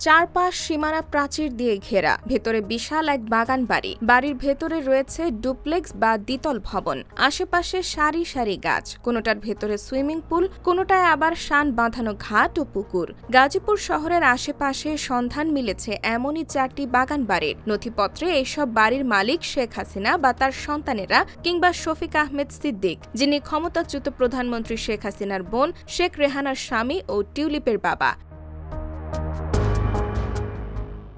চারপাশ সীমানা প্রাচীর দিয়ে ঘেরা। ভেতরে বিশাল এক বাগান বাড়ি। বাড়ির ভেতরে রয়েছে ডুপ্লেক্স বা দ্বিতল ভবন। আশেপাশে সারি সারি গাছ। কোনোটার ভেতরে সুইমিং পুল, কোনোটায় আবার শান বাঁধানো ঘাট ও পুকুর। গাজীপুর শহরের আশেপাশে সন্ধান মিলেছে এমনই চারটি বাগান বাড়ির। নথিপত্রে এইসব বাড়ির মালিক শেখ হাসিনা বা তার সন্তানেরা কিংবা শফিক আহমেদ সিদ্দিক, যিনি ক্ষমতাচ্যুত প্রধানমন্ত্রী শেখ হাসিনার বোন, শেখ রেহানার স্বামী ও টিউলিপের বাবা।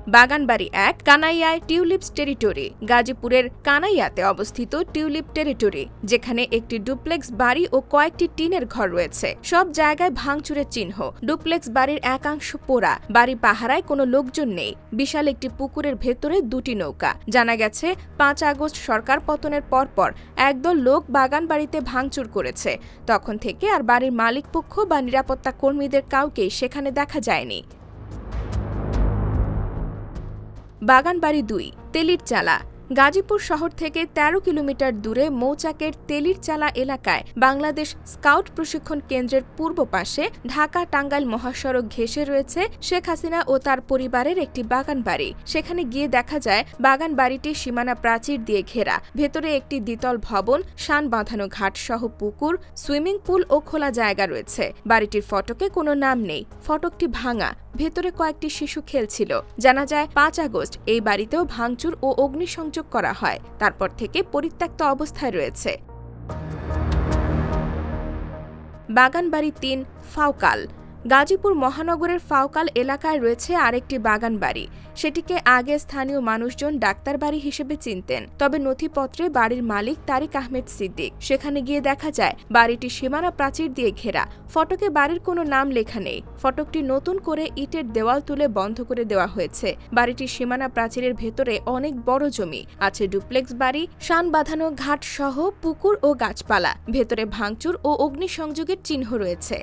বাগানবাড়ি এক, কানাইয়ায় টিউলিপস টেরিটরি, গাজীপুরের কানাইয়াতে অবস্থিত টিউলিপ টেরিটরি, যেখানে একটি ডুপ্লেক্স বাড়ি ও কয়েকটি টিনের ঘর রয়েছে। সব জায়গায় ভাঙচুরের চিহ্ন, ডুপ্লেক্স বাড়ির একাংশ পোড়া বাড়ি পাহারায় কোনো লোকজন নেই, বিশাল একটি পুকুরের ভেতরে দুটি নৌকা। জানা গেছে, পাঁচ আগস্ট সরকার পতনের পরপর একদল লোক বাগান বাড়িতে ভাঙচুর করেছে। তখন থেকে আর বাড়ির মালিকপক্ষ বা নিরাপত্তা কর্মীদের কাউকেই সেখানে দেখা যায়নি। বাগানবাড়ি দুই তেলির চালা। গাজীপুর শহর থেকে ১৩ কিলোমিটার দূরে মৌচাকের তেলির চালা এলাকায় বাংলাদেশ স্কাউট প্রশিক্ষণ কেন্দ্রের পূর্ব পাশে ঢাকা টাঙ্গাইল মহাসড়ক ঘেঁষে রয়েছে শেখ হাসিনা ও তার পরিবারের একটি বাগান বাড়ি। সেখানে গিয়ে দেখা যায়, বাগান বাড়িটি সীমানা প্রাচীর দিয়ে ঘেরা। ভেতরে একটি দ্বিতল ভবন, শান বাঁধানো ঘাট সহ পুকুর, সুইমিং পুল ও খোলা জায়গা রয়েছে। বাড়িটির ফটকে কোনো নাম নেই, ফটকটি ভাঙা। ভেতরে কয়েকটি শিশু খেলছিল। জানা যায়, পাঁচ আগস্ট এই বাড়িতেও ভাঙচুর ও অগ্নিসংযোগ করা হয়। তারপর থেকে পরিত্যক্ত অবস্থায় রয়েছে। বাগানবাড়ি তিন ফাউকাল। গাজীপুর মহানগরের ফাউকাল এলাকায় রয়েছে আরেকটি বাগান বাড়ি। সেটিকে আগে স্থানীয় মানুষজন ডাক্তার বাড়ি হিসেবে চিনতেন, তবে নথিপত্রে বাড়ির মালিক তারিক আহমেদ সিদ্দিক। সেখানে গিয়ে দেখা যায়, বাড়িটি সীমানা প্রাচীর দিয়ে ঘেরা। ফটকে বাড়ির কোনো নাম লেখা নেই। ফটকটি নতুন করে ইটের দেওয়াল তুলে বন্ধ করে দেওয়া হয়েছে। বাড়িটির সীমানা প্রাচীরের ভেতরে অনেক বড় জমি। আছে ডুপ্লেক্স বাড়ি, শান বাঁধানো ঘাট সহ পুকুর ও গাছপালা। ভেতরে ভাঙচুর ও অগ্নিসংযোগের চিহ্ন রয়েছে।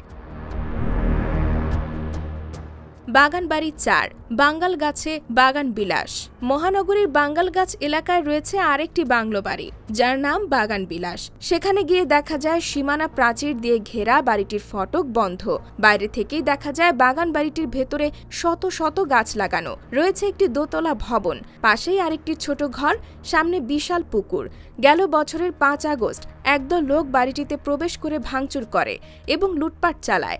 বাগানবাড়ি চার বাঙ্গাল গাছে বাগান বিলাস। মহানগরীর বাঙ্গাল গাছ এলাকায় রয়েছে আরেকটি বাংলো বাড়ি, যার নাম বাগান বিলাস। সেখানে গিয়ে দেখা যায় সীমানা প্রাচীর দিয়ে ঘেরা বাড়িটির ফটক বন্ধ। বাইরে থেকেই দেখা যায় বাগান বাড়িটির ভেতরে শত শত গাছ লাগানো। রয়েছে একটি দোতলা ভবন, পাশেই আরেকটি ছোট ঘর, সামনে বিশাল পুকুর। গেল বছরের পাঁচ আগস্ট, একদল লোক বাড়িটিতে প্রবেশ করে ভাঙচুর করে এবং লুটপাট চালায়।